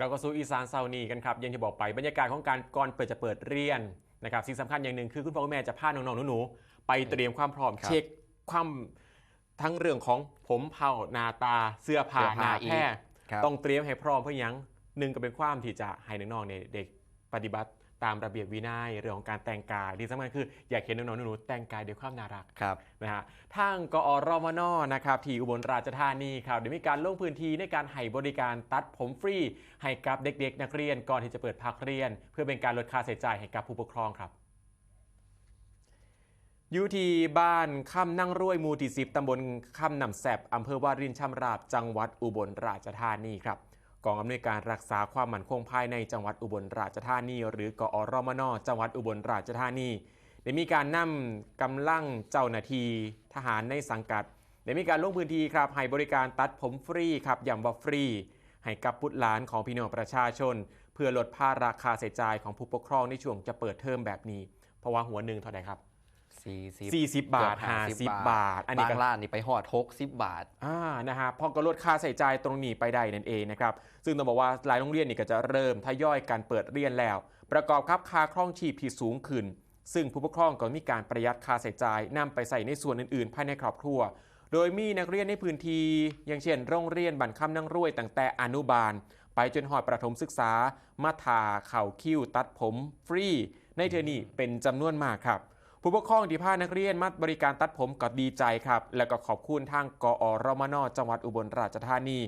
เราก็สู่อีสานเซานีกันครับอยังที่บอกไปบรรยากาศของการก่อนเปิดจะเปิดเรียนนะครับสิ่งสำคัญอย่างหนึ่งคือคุณพ่อคุณแม่จะพาน้องๆหนูๆไปเตรียมความพร้อมครับเช็คความทั้งเรื่องของผมเผาหนาตาเสื้อผ้าเสื้อหผ้านาอีกแพร่ครับต้องเตรียมให้พร้อมเพื่อหยังหนึ่งก็เป็นความที่จะให้น้องๆเนี่ยเด็ก ปฏิบัติตามระเบียบวินัยเรื่องของการแต่งกายที่สำคัญคืออยากเห็นน้องๆหนูๆแต่งกายด้วยความน่ารักครับนะฮะทางกอรมนนะครับที่อุบลราชธานีครับได้มีการลงพื้นที่ในการให้บริการตัดผมฟรี ให้กับเด็กๆ นักเรียนก่อนที่จะเปิดภาคเรียน เพื่อเป็นการลดค่าใช้จ่ายให้กับผู้ปกครองครับอยู่ที่บ้านค่ำนั่งร่วยหมูที่สิบตำบลค่ำนำแสบอำเภอวารินชำราบจังหวัดอุบลราชธานีครับ กองอำนวยการรักษาความมั่นคงภายในจังหวัดอุบลราชธานี หรือกอรมนจังหวัดอุบลราชธานีได้มีการนำกำลังเจ้าหน้าที่ทหารในสังกัดได้มีการลงพื้นที่ครับให้บริการตัดผมฟรีครับย้ำว่าฟรี ให้กับบุตรหลานของพี่น้องประชาชน เพื่อลดภาระค่าใช้จ่ายของผู้ปกครองในช่วงจะเปิดเทอมแบบนี้ เพราะว่าหัวหนึ่งเท่าไหร่ครับ 40 40 บาทเกือบ50 บาท อันนี้บาก็ งร้านนี่ไปหอด60บาท อ่านะฮะพอก็ลดค่าใช้จ่ายตรงนี้ไปได้นั่นเองนะครับ ซึ่งต้องบอกว่าหลายโรงเรียนนี่ก็จะเริ่มทยอยการเปิดเรียนแล้ว ประกอบครับค่าครองชีพที่สูงขึ้น ซึ่งผู้ปกครองก็มีการประหยัดค่าใช้จ่ายนำไปใส่ในส่วนอื่นๆ ภายในครอบครัว โดยมีนักเรียนในพื้นที่อย่างเช่น โรงเรียนบันคำนั่งรวยตั้งแต่อนุบาล ไปจนหอดประถมศึกษา มาทาเข่าคิ้วตัดผม ฟรี ในเทอนี้เป็นจำนวนมากครับ ผู้ปกครองที่พานักเรียนมาบริการตัดผมก็ดีใจครับ และก็ขอบคุณทางกอรมนจังหวัดอุบลราชธานี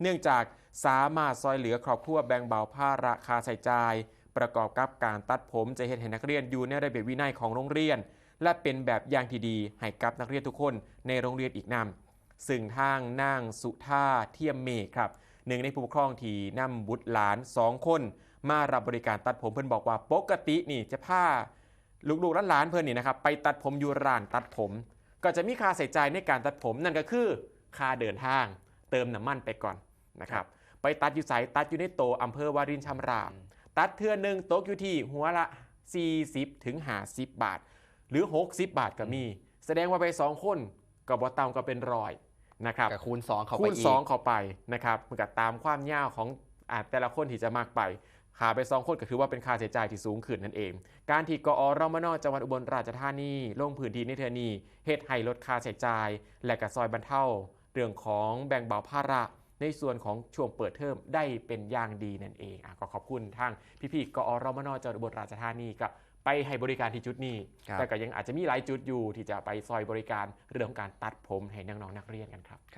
เนื่องจากสามารถซอยเหลือครอบครัวแบ่งเบาภาระค่าใช้จ่าย ประกอบกับการตัดผมจะเห็นให้นักเรียนอยู่ในระเบียบวินัยของโรงเรียน และเป็นแบบอย่างที่ดีให้กับนักเรียนทุกคนในโรงเรียนอีกนำซึ่งทางนางสุธาเทียมเมฆครับหนึ่งในผู้ปกครองที่นำบุตรหลานสองคน มารับบริการตัดผมเพิ่นบอกว่าปกตินี่จะพา ลูกๆหลานๆเพื่อนนี่นะครับไปตัดผมอยู่ร้านตัดผม ก็จะมีค่าใช้จ่ายในการตัดผมนั่นก็คือค่าเดินทาง เติมน้ำมันไปก่อนนะครับไปตัดอยู่ไสตัดอยู่ในโตอำเภอวารินชำราบตัดเทือหนึ่งตกอยู่ที่หัวละ 40ถึง50 บาท หรือ 60 บาทก็มี แสดงว่าไป 2 คนก็บ่ต่ำก็เป็นร้อยนะครับกับคูณ2เข้าไปคูณอีก2เข้าไปนะครับมันก็ตามความยาวของอาแต่ละคนที่จะมากไป ขาไป2คนก็ถือว่าเป็นค่าใช้จ่ายที่สูงขึ้นนั่นเอง การที่กอรมนจังหวัดอุบลราชธานีลงพื้นที่ในเทอนีเฮ็ดให้ลดค่าใช้จ่าย และกระซอยบรรเทาเรื่องของแบ่งเบาภาระในส่วนของช่วงเปิดเทอมได้เป็นอย่างดีนั่นเองอะก็ขอบคุณทางพี่ๆกอรมนจังหวัดอุบลราชธานีก็ไปให้บริการที่จุดนี้ครับแต่ก็ยังอาจจะมีหลายจุดอยู่ที่จะไปซอยบริการเรื่องของการตัดผมให้น้องๆนักเรียนกันครับ